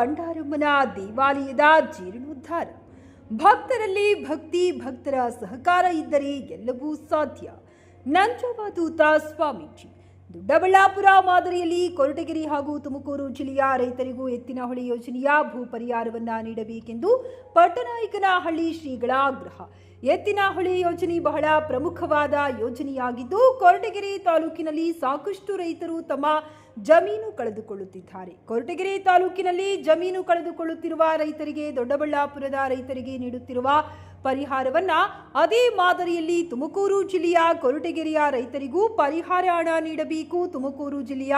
ಬಂಡಾರಮ್ಮನ ದೇವಾಲಯದ ಜೀರ್ಣೋದ್ಧಾರ. ಭಕ್ತರಲ್ಲಿ ಭಕ್ತಿ, ಭಕ್ತರ ಸಹಕಾರ ಇದ್ದರೆ ಎಲ್ಲವೂ ಸಾಧ್ಯ. ನಂಜವಾದೂತ ಸ್ವಾಮೀಜಿ, ದೊಡ್ಡಬಳ್ಳಾಪುರ ಮಾದರಿಯಲ್ಲಿ ಕೊರಟಗೆರೆ ಹಾಗೂ ತುಮಕೂರು ಜಿಲ್ಲೆಯ ರೈತರಿಗೂ ಎತ್ತಿನಹೊಳೆ ಯೋಜನೆಯ ಭೂ ಪರಿಹಾರವನ್ನು ನೀಡಬೇಕೆಂದು ಪಟ್ಟನಾಯಕನಹಳ್ಳಿ ಶ್ರೀಗಳ ಆಗ್ರಹ. ಎತ್ತಿನಹೊಳೆ ಯೋಜನೆ ಬಹಳ ಪ್ರಮುಖವಾದ ಯೋಜನೆಯಾಗಿದ್ದು, ಕೊರಟಗೆರೆ ತಾಲೂಕಿನಲ್ಲಿ ಸಾಕಷ್ಟು ರೈತರು ತಮ್ಮ ಜಮೀನು ಕಳೆದುಕೊಳ್ಳುತ್ತಿದ್ದಾರೆ. ಕೊರಟಗೆರೆ ತಾಲೂಕಿನಲ್ಲಿ ಜಮೀನು ಕಳೆದುಕೊಳ್ಳುತ್ತಿರುವ ರೈತರಿಗೆ, ದೊಡ್ಡಬಳ್ಳಾಪುರದ ರೈತರಿಗೆ ನೀಡುತ್ತಿರುವ ಪರಿಹಾರವನ್ನ ಅದೇ ಮಾದರಿಯಲ್ಲಿ ತುಮಕೂರು ಜಿಲ್ಲೆಯ ಕೊರಟಗೆರೆಯ ರೈತರಿಗೂ ಪರಿಹಾರ ಹಣ ನೀಡಬೇಕು. ತುಮಕೂರು ಜಿಲ್ಲೆಯ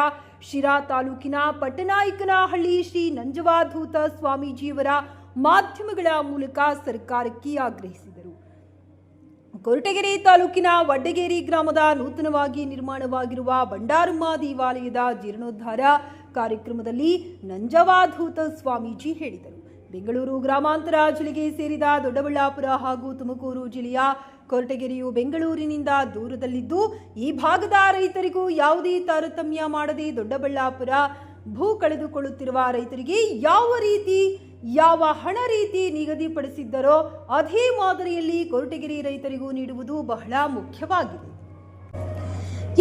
ಶಿರಾ ತಾಲೂಕಿನ ಪಟ್ಟನಾಯಕನಹಳ್ಳಿ ಶ್ರೀ ನಂಜವಾಧೂತ ಸ್ವಾಮೀಜಿಯವರ ಮಾಧ್ಯಮಗಳ ಮೂಲಕ ಸರ್ಕಾರಕ್ಕೆ ಆಗ್ರಹಿಸಿದರು. ಕೊರಟಗೆರೆ ತಾಲೂಕಿನ ವಡ್ಡಗೇರಿ ಗ್ರಾಮದ ನೂತನವಾಗಿ ನಿರ್ಮಾಣವಾಗಿರುವ ಬಂಡಾರಮ್ಮ ದೇವಾಲಯದ ಜೀರ್ಣೋದ್ಧಾರ ಕಾರ್ಯಕ್ರಮದಲ್ಲಿ ನಂಜವಾಧೂತ ಸ್ವಾಮೀಜಿ ಹೇಳಿದರು. ಬೆಂಗಳೂರು ಗ್ರಾಮಾಂತರ ಜಿಲ್ಲೆಗೆ ಸೇರಿದ ದೊಡ್ಡಬಳ್ಳಾಪುರ ಹಾಗೂ ತುಮಕೂರು ಜಿಲ್ಲೆಯ ಕೊರಟಗೆರೆಯು ಬೆಂಗಳೂರಿನಿಂದ ದೂರದಲ್ಲಿದ್ದು, ಈ ಭಾಗದ ರೈತರಿಗೂ ಯಾವುದೇ ತಾರತಮ್ಯ ಮಾಡದೆ ದೊಡ್ಡಬಳ್ಳಾಪುರ ಭೂ ಕಳೆದುಕೊಳ್ಳುತ್ತಿರುವ ರೈತರಿಗೆ ಯಾವ ರೀತಿ ಯಾವ ಹಣ ರೀತಿ ನಿಗದಿಪಡಿಸಿದ್ದರೋ ಅದೇ ಮಾದರಿಯಲ್ಲಿ ಕೊರಟಗೆರೆ ರೈತರಿಗೂ ನೀಡುವುದು ಬಹಳ ಮುಖ್ಯವಾಗಿದೆ.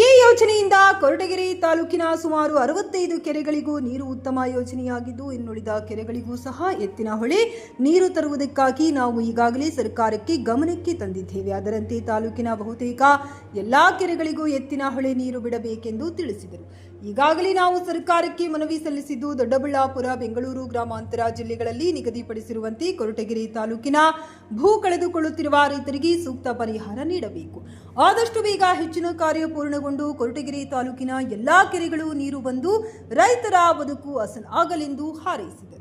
ಈ ಯೋಜನೆಯಿಂದ ಕೊರಟಗೆರೆ ತಾಲೂಕಿನ ಸುಮಾರು ಅರವತ್ತೈದು ಕೆರೆಗಳಿಗೂ ನೀರು ಉತ್ತಮ ಯೋಜನೆಯಾಗಿದ್ದು, ಇನ್ನುಳಿದ ಕೆರೆಗಳಿಗೂ ಸಹ ಎತ್ತಿನ ಹೊಳೆ, ನೀರು ತರುವುದಕ್ಕಾಗಿ ನಾವು ಈಗಾಗಲೇ ಸರ್ಕಾರಕ್ಕೆ ಗಮನಕ್ಕೆ ತಂದಿದ್ದೇವೆ. ಅದರಂತೆ ತಾಲೂಕಿನ ಬಹುತೇಕ ಎಲ್ಲಾ ಕೆರೆಗಳಿಗೂ ಎತ್ತಿನ ಹೊಳೆ ನೀರು ಬಿಡಬೇಕೆಂದು ತಿಳಿಸಿದರು. ಈಗಾಗಲೇ ನಾವು ಸರ್ಕಾರಕ್ಕೆ ಮನವಿ ಸಲ್ಲಿಸಿದ್ದು ದೊಡ್ಡಬಳ್ಳಾಪುರ, ಬೆಂಗಳೂರು ಗ್ರಾಮಾಂತರ ಜಿಲ್ಲೆಗಳಲ್ಲಿ ನಿಗದಿಪಡಿಸಿರುವಂತೆ ಕೊರಟಗೆರೆ ತಾಲೂಕಿನ ಭೂ ಕಳೆದುಕೊಳ್ಳುತ್ತಿರುವ ರೈತರಿಗೆ ಸೂಕ್ತ ಪರಿಹಾರ ನೀಡಬೇಕು. ಆದಷ್ಟು ಬೇಗ ಹೆಚ್ಚಿನ ಕಾರ್ಯ ಪೂರ್ಣಗೊಂಡು ಕೊರಟಗೆರೆ ತಾಲೂಕಿನ ಎಲ್ಲಾ ಕೆರೆಗಳು ನೀರು ಬಂದು ರೈತರ ಬದುಕು ಹಸನಾಗಲೆಂದು ಹಾರೈಸಿದರು.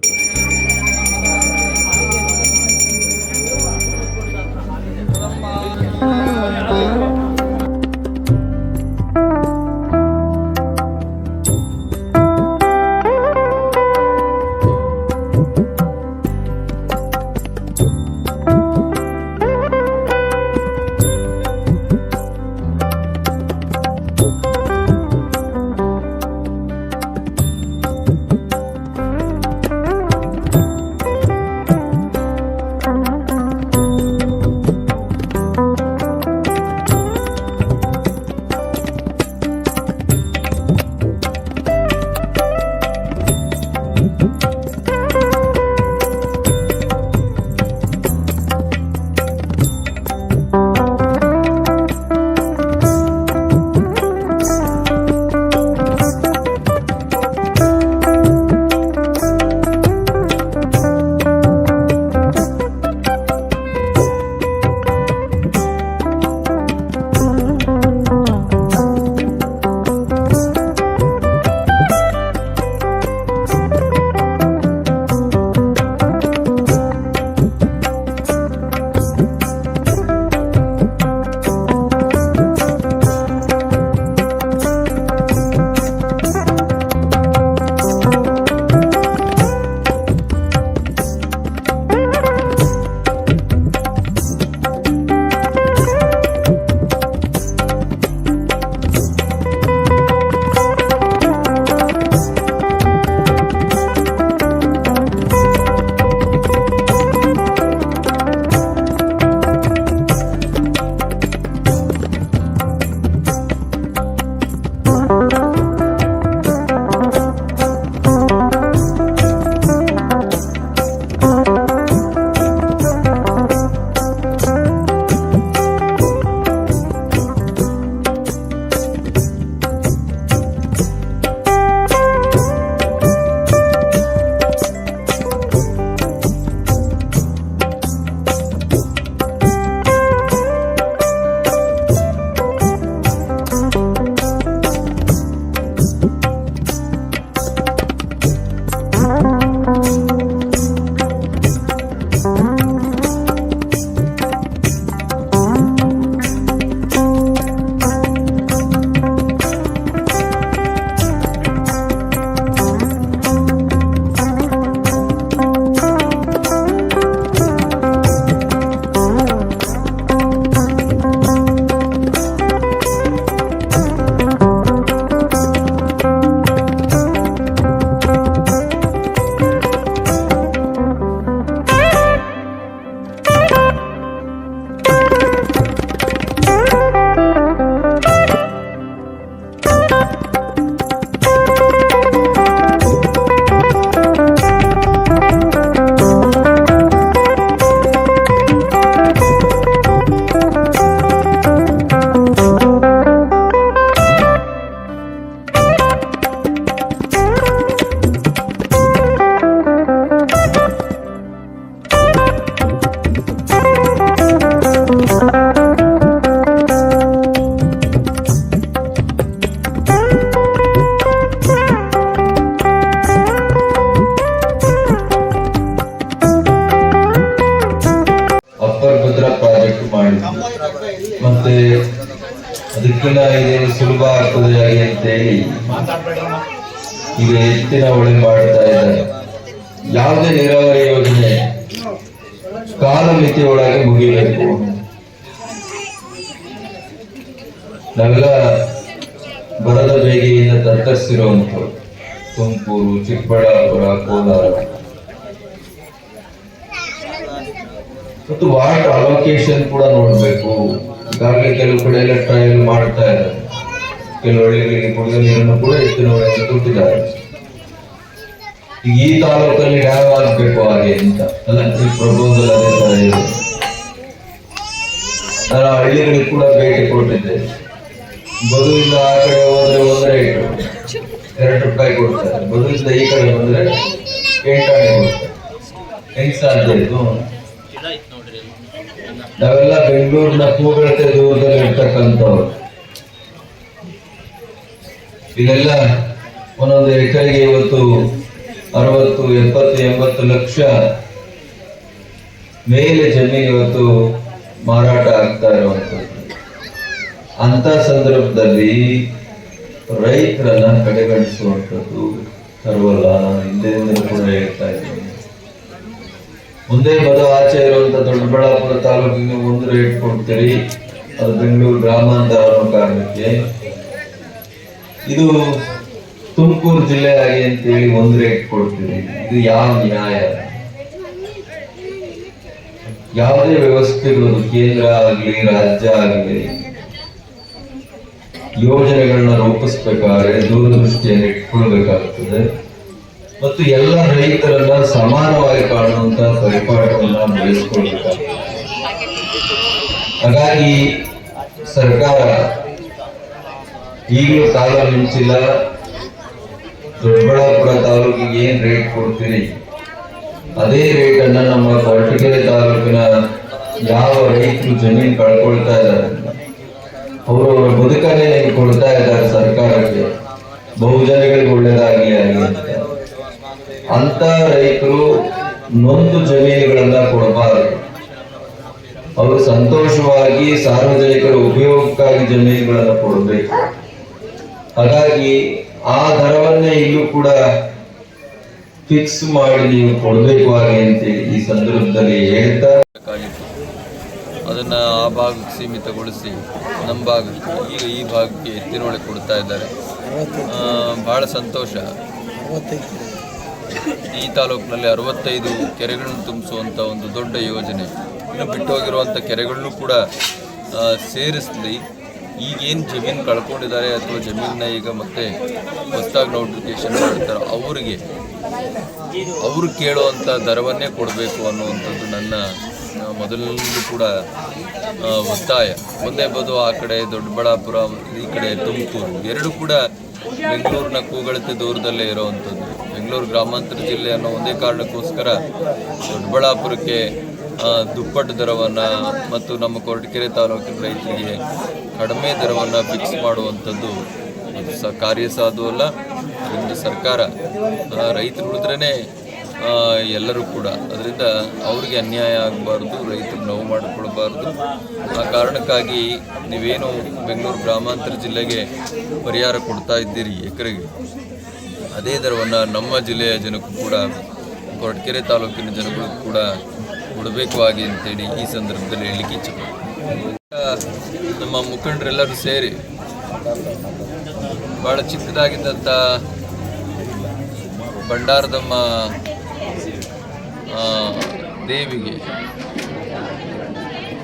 ಬದುಕಿನ ಇದೆ, ಸುಲಭ ಆಗ್ತದೆ ಅಂತ ಹೇಳಿ ಈಗ ಎತ್ತಿನ ಹೊಳೆ ಮಾಡ್ತಾ ಇದ್ದಾರೆ. ಯಾವುದೇ ನೀರಾವರಿ ಯೋಜನೆ ಕಾಲಮಿತಿ ಒಳಗೆ ಮುಗಿಬೇಕು. ನಾವೆಲ್ಲ ಬರದ ಬೇಗೆಯಿಂದ ತತ್ತರಿಸಿರುವಂತ ತುಮಕೂರು, ಚಿಕ್ಕಬಳ್ಳಾಪುರ, ಕೋಲಾರ. ಮತ್ತು ವಾಟರ್ ಅಲೋಕೇಶನ್ ಕೂಡ ನೋಡ್ಬೇಕು. ಈಗಾಗಲೇ ಕೆಲವು ಕಡೆ ಎಲ್ಲ ಟ್ರಯಲ್ ಮಾಡ್ತಾ ಇದ್ದಾರೆ. ಕೆಲವು ಹಳ್ಳಿಗಳಿಗೆ ಕುಡಿದ ನೀರನ್ನು ಕೂಡ ಎತ್ತಿನ ಒಳಗೆ ಕೊಟ್ಟಿದ್ದಾರೆ ಈ ತಾಲೂಕಲ್ಲಿ ಯಾವ ಆಗ್ಬೇಕು ಹಾಗೆ ಅಂತ ಅಲ್ಲ ಈ ಪ್ರಪೋಸಲ್ ಅದೇ ತರ ಇದೆ. ನಾನು ಹಳ್ಳಿಗಳಿಗೆ ಕೂಡ ಭೇಟಿ ಕೊಟ್ಟಿದ್ದೆ. ಬದುವಿಂದ ಆ ಕಡೆ ಹೋದ್ರೆ ಒಂದು ರೇಟು ಎರಡು ರೂಪಾಯಿ ಕೊಡ್ತಾರೆ. ಬದುವಿಂದ ಈ ಕಡೆ ಬಂದ್ರೆ ಎಂಟಾಣೆ ಕೊಡ್ತಾರೆ. ಹೆಂಗ್ ಸಾಧ್ಯ ಇದು ನಾವೆಲ್ಲ ಬೆಂಗಳೂರಿನ ಪೂಗಳತೆ ದೂರದಲ್ಲಿ ಇರ್ತಕ್ಕಂಥವ್ರು. ಇದೆಲ್ಲ ಒಂದೊಂದು ಎಕರೆಗೆ ಇವತ್ತು ಅರವತ್ತು, ಎಪ್ಪತ್ತು, ಎಂಬತ್ತು ಲಕ್ಷ ಮೇಲೆ ಜಮೀನು ಇವತ್ತು ಮಾರಾಟ ಆಗ್ತಾ ಇರುವಂಥದ್ದು. ಅಂತ ಸಂದರ್ಭದಲ್ಲಿ ರೈತರನ್ನ ಕಡೆಗಣಿಸುವಂಥದ್ದು ಸರ್ವಲ್ಲ. ನಾನು ಹಿಂದೆಯಿಂದ ಕೂಡ ಹೇಳ್ತಾ ಇದ್ದೀನಿ. ಮುಂದೆ ಪದ ಆಚೆ ಇರುವಂತ ದೊಡ್ಡಬಳ್ಳಾಪುರ ತಾಲೂಕಿಗೆ ಒಂದು ರೇಟ್ ಕೊಡ್ತೀರಿ. ಅದು ಬೆಂಗಳೂರು ಗ್ರಾಮಾಂತರ ಕಾರಣಕ್ಕೆ ಇದು ತುಮಕೂರು ಜಿಲ್ಲೆ ಆಗಿ ಅಂತೇಳಿ ಒಂದು ರೇಟ್ ಕೊಡ್ತೀರಿ. ಇದು ಯಾವ ನ್ಯಾಯ? ಯಾವುದೇ ವ್ಯವಸ್ಥೆಗಳು ಕೇಂದ್ರ ಆಗಲಿ, ರಾಜ್ಯ ಆಗಲಿ, ಯೋಜನೆಗಳನ್ನ ರೂಪಿಸ್ಬೇಕಾದ್ರೆ ದೂರದೃಷ್ಟಿಯನ್ನು ಇಟ್ಕೊಳ್ಬೇಕಾಗ್ತದೆ. ಮತ್ತು ಎಲ್ಲ ರೈತರನ್ನ ಸಮಾನವಾಗಿ ಕಾಣುವಂತ ಪರಿಪಾಠವನ್ನ ನಡೆಸಿಕೊಳ್ಬೇಕು ಹಾಗಾಗಿ ಸರ್ಕಾರ ಈಗಲೂ ಕಾಲ ಮಿಂಚಿಲ್ಲ ದೊಡ್ಡಬಳ್ಳಾಪುರ ತಾಲೂಕಿಗೆ ಏನ್ ರೇಟ್ ಕೊಡ್ತೀರಿ? ಅದೇ ರೇಟ್ ಅನ್ನ ನಮ್ಮ ಕೊರಟಗೆರೆ ತಾಲೂಕಿನ ಯಾವ ರೈತರು ಜಮೀನು ಕಳ್ಕೊಳ್ತಾ ಇದ್ದಾರೆ. ಅವರು ಬದುಕನ್ನೇ ಕೊಡ್ತಾ ಇದ್ದಾರೆ ಸರ್ಕಾರಕ್ಕೆ. ಬಹುಜನಗಳಿಗೆ ಒಳ್ಳೇದಾಗಲಿ ಆಗಲಿ ಅಂತ. ಅಂತ ರೈತರು ನೊಂದು ಜಮೀನುಗಳನ್ನ ಕೊಡಬಾರದು. ಅವರು ಸಂತೋಷವಾಗಿ ಸಾರ್ವಜನಿಕರ ಉಪಯೋಗಕ್ಕಾಗಿ ಜಮೀನುಗಳನ್ನು ಕೊಡಬೇಕು. ಹಾಗಾಗಿ ಆ ದರವನ್ನೇ ಇಲ್ಲೂ ಕೂಡ ಫಿಕ್ಸ್ ಮಾಡಿ ನೀವು ಕೊಡಬೇಕು ಹಾಗೆ ಅಂತೇಳಿ ಈ ಸಂದರ್ಭದಲ್ಲಿ ಹೇಳ್ತಾ ಅದನ್ನ ಆ ಭಾಗಕ್ಕೆ ಸೀಮಿತಗೊಳಿಸಿ ನಮ್ಮ ಭಾಗಕ್ಕೆ, ಈಗ ಈ ಭಾಗಕ್ಕೆ ಎತ್ತಿನೊಳಗೆ ಕೊಡ್ತಾ ಇದ್ದಾರೆ. ಬಹಳ ಸಂತೋಷ. ಈ ತಾಲೂಕಿನಲ್ಲಿ ಅರವತ್ತೈದು ಕೆರೆಗಳನ್ನು ತುಂಬಿಸುವಂಥ ಒಂದು ದೊಡ್ಡ ಯೋಜನೆ. ಇನ್ನು ಬಿಟ್ಟೋಗಿರುವಂಥ ಕೆರೆಗಳನ್ನು ಕೂಡ ಸೇರಿಸಲಿ. ಈಗೇನು ಜಮೀನು ಕಳ್ಕೊಂಡಿದ್ದಾರೆ ಅಥವಾ ಜಮೀನನ್ನ ಈಗ ಮತ್ತೆ ಹೊಸದಾಗಿ ನೋಟಿಫಿಕೇಶನ್ ಮಾಡ್ತಾರೆ ಅವರಿಗೆ, ಅವರು ಕೇಳುವಂಥ ದರವನ್ನೇ ಕೊಡಬೇಕು ಅನ್ನುವಂಥದ್ದು ನನ್ನ ಮೊದಲಿನಲ್ಲೂ ಕೂಡ ಒತ್ತಾಯ. ಒಂದೇ ಬದು ಆ ಕಡೆ ದೊಡ್ಡಬಳ್ಳಾಪುರ, ಈ ಕಡೆ ತುಮಕೂರು, ಎರಡು ಕೂಡ ಬೆಂಗಳೂರಿನ ಕೂಗಳತೆ ದೂರದಲ್ಲೇ ಇರೋವಂಥದ್ದು. ಬೆಂಗಳೂರು ಗ್ರಾಮಾಂತರ ಜಿಲ್ಲೆ ಅನ್ನೋ ಒಂದೇ ಕಾರಣಕ್ಕೋಸ್ಕರ ದೊಡ್ಡಬಳ್ಳಾಪುರಕ್ಕೆ ದುಪ್ಪಟ್ಟು ದರವನ್ನು ಮತ್ತು ನಮ್ಮ ಕೊರಟಗೆರೆ ತಾಲೂಕಿನ ರೈತರಿಗೆ ಕಡಿಮೆ ದರವನ್ನು ಫಿಕ್ಸ್ ಮಾಡುವಂಥದ್ದು ಸ ಕಾರ್ಯ ಸಾಧು ಅಲ್ಲ ಅದರಿಂದ ಸರ್ಕಾರ ರೈತರು ಉಳಿದ್ರೇ ಎಲ್ಲರೂ ಕೂಡ. ಅದರಿಂದ ಅವ್ರಿಗೆ ಅನ್ಯಾಯ ಆಗಬಾರ್ದು, ರೈತರು ನೋವು ಮಾಡಿಕೊಳ್ಬಾರ್ದು. ಆ ಕಾರಣಕ್ಕಾಗಿ ನೀವೇನು ಬೆಂಗಳೂರು ಗ್ರಾಮಾಂತರ ಜಿಲ್ಲೆಗೆ ಪರಿಹಾರ ಕೊಡ್ತಾ ಇದ್ದೀರಿ ಎಕರೆಗೆ. ಅದೇ ದರವನ್ನು ನಮ್ಮ ಜಿಲ್ಲೆಯ ಜನಕ್ಕೂ ಕೂಡ, ಕೊರಟಗೆರೆ ತಾಲೂಕಿನ ಜನಗಳು ಕೂಡ ಕೊಡಬೇಕು ಹಾಗೆ ಅಂತೇಳಿ ಈ ಸಂದರ್ಭದಲ್ಲಿ ಹೇಳಲಿಕ್ಕೆ ಇಚ್ಛೆ ನಮ್ಮ ಮುಖಂಡರೆಲ್ಲರೂ ಸೇರಿ ಭಾಳ ಚಿಕ್ಕದಾಗಿದ್ದಂಥ ಭಂಡಾರದಮ್ಮ ದೇವಿಗೆ.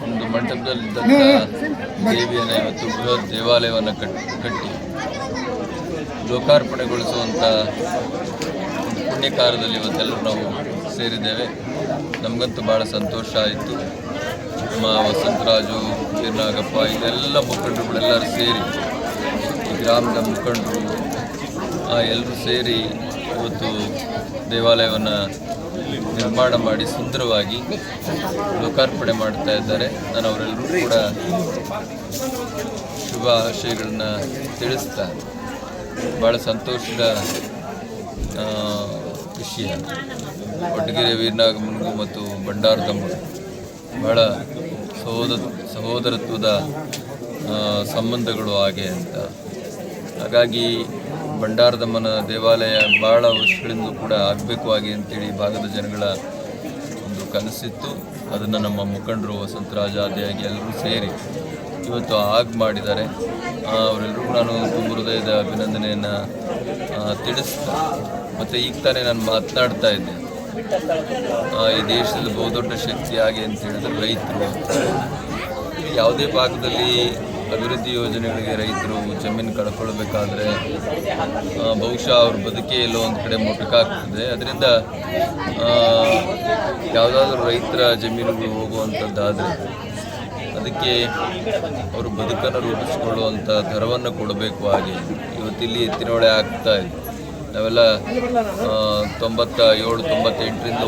ಒಂದು ಮಂಟಪದಲ್ಲಿದ್ದಂಥ ದೇವಿಯನ್ನು ಇವತ್ತು ಬೃಹತ್ ದೇವಾಲಯವನ್ನು ಕಟ್ ಕಟ್ಟಿ ಲೋಕಾರ್ಪಣೆಗೊಳಿಸುವಂಥ ಒಂದು ಪುಣ್ಯ ಕಾರ್ಯದಲ್ಲಿ ಇವತ್ತೆಲ್ಲರೂ ನಾವು ಸೇರಿದ್ದೇವೆ. ನಮಗಂತೂ ಭಾಳ ಸಂತೋಷ ಆಯಿತು. ನಮ್ಮ ವಸಂತರಾಜು ನಾಗಪ್ಪ ಇದೆಲ್ಲ ಮುಖಂಡರುಗಳೆಲ್ಲರೂ ಸೇರಿ ಈ ಗ್ರಾಮದ ಮುಖಂಡರು ಎಲ್ಲರೂ ಸೇರಿ ಇವತ್ತು ದೇವಾಲಯವನ್ನು ನಿರ್ಮಾಣ ಮಾಡಿ ಸುಂದರವಾಗಿ ಲೋಕಾರ್ಪಣೆ ಮಾಡ್ತಾ ಇದ್ದಾರೆ. ನಾನು ಅವರೆಲ್ಲರೂ ಕೂಡ ಶುಭಾಶಯಗಳನ್ನ ತಿಳಿಸ್ತಾ ಭಾಳ ಸಂತೋಷದ ವಿಷಯ. ಕೊಟ್ಟಗೆರೆ ವೀರನಾಗಮನಿಗೂ ಮತ್ತು ಭಂಡಾರದಮ್ಮನಿಗೂ ಬಹಳ ಸಹೋದ, ಸಹೋದರತ್ವದ ಸಂಬಂಧಗಳು ಹಾಗೆ ಅಂತ. ಹಾಗಾಗಿ ಭಂಡಾರದಮ್ಮನ ದೇವಾಲಯ ಭಾಳ ವರ್ಷಗಳಿಂದ ಕೂಡ ಆಗಬೇಕು ಹಾಗೆ ಅಂತೇಳಿ ಭಾಗದ ಜನಗಳ ಒಂದು ಕನಸಿತ್ತು. ಅದನ್ನು ನಮ್ಮ ಮುಖಂಡರು ವಸಂತರಾಜ ಆದಿಯಾಗಿ ಎಲ್ಲರೂ ಸೇರಿ ಇವತ್ತು ಆಗ ಮಾಡಿದ್ದಾರೆ. ಅವರೆಲ್ಲರೂ ಅವರೆಲ್ಲರಿಗೂ ನಾನು ತುಂಬ ಹೃದಯದ ಅಭಿನಂದನೆಯನ್ನು ತಿಳಿಸ್ತಾ ಮತ್ತು ಈಗ ತಾನೇ ನಾನು ಮಾತನಾಡ್ತಾ ಇದ್ದೆ. ಈ ದೇಶದಲ್ಲಿ ಬಹುದೊಡ್ಡ ಶಕ್ತಿ ಹಾಗೆ ಅಂತ ಹೇಳಿದ್ರೆ ರೈತರು. ಯಾವುದೇ ಭಾಗದಲ್ಲಿ ಅಭಿವೃದ್ಧಿ ಯೋಜನೆಗಳಿಗೆ ರೈತರು ಜಮೀನು ಕಳ್ಕೊಳ್ಬೇಕಾದ್ರೆ ಬಹುಶಃ ಅವ್ರ ಬದುಕೇ ಇಲ್ಲೋ ಒಂದು ಕಡೆ ಮೊಟಕಾಗ್ತದೆ ಅದರಿಂದ ಯಾವುದಾದ್ರೂ ರೈತರ ಜಮೀನುಗಳು ಹೋಗುವಂಥದ್ದಾದರೆ ಅದಕ್ಕೆ ಅವರು ಬದುಕನ್ನು ರೂಪಿಸಿಕೊಳ್ಳುವಂಥ ದರವನ್ನು ಕೊಡಬೇಕು ಹಾಗೆ. ಇವತ್ತಿಲ್ಲಿ ಎತ್ತಿನೊಳೆ ಆಗ್ತಾ ಇದೆ. ನಾವೆಲ್ಲ ತೊಂಬತ್ತ ಏಳು ತೊಂಬತ್ತೆಂಟರಿಂದ